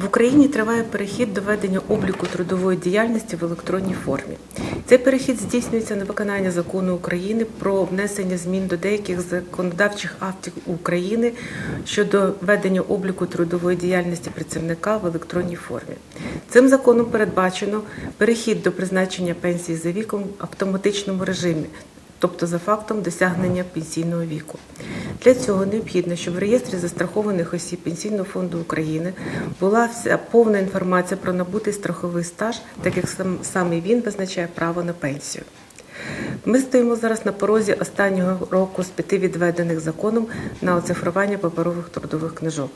В Україні триває перехід до ведення обліку трудової діяльності в електронній формі. Цей перехід здійснюється на виконання закону України про внесення змін до деяких законодавчих актів України щодо ведення обліку трудової діяльності працівника в електронній формі. Цим законом передбачено перехід до призначення пенсії за віком в автоматичному режимі тобто за фактом досягнення пенсійного віку. Для цього необхідно, щоб в реєстрі застрахованих осіб Пенсійного фонду України була вся повна інформація про набутий страховий стаж, так як сам, саме він визначає право на пенсію. Ми стоїмо зараз на порозі останнього року з п'яти відведених законом на оцифрування паперових трудових книжок.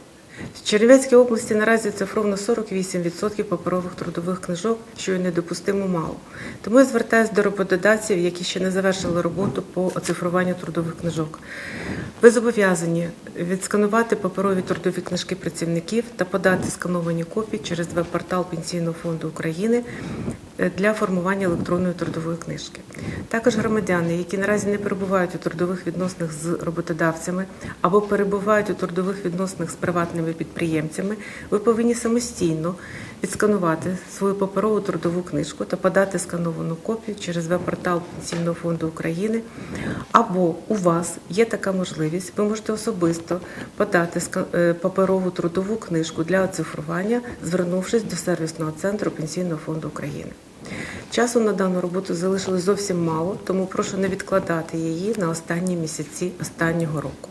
В Чернівецькій області наразі оцифровано 48% паперових трудових книжок, що є недопустимо мало. Тому я звертаюся до роботодавців, які ще не завершили роботу по оцифруванню трудових книжок. Ви зобов'язані відсканувати паперові трудові книжки працівників та подати скановані копії через веб-портал Пенсійного фонду України для формування електронної трудової книжки. Також громадяни, які наразі не перебувають у трудових відносинах з роботодавцями або перебувають у трудових відносинах з приватними підприємцями, ви повинні самостійно відсканувати свою паперову трудову книжку та подати скановану копію через веб-портал Пенсійного фонду України. Або у вас є така можливість, ви можете особисто подати е, паперову трудову книжку для оцифрування, звернувшись до сервісного центру Пенсійного фонду України. Часу на дану роботу залишилось зовсім мало, тому прошу не відкладати її на останні місяці останнього року.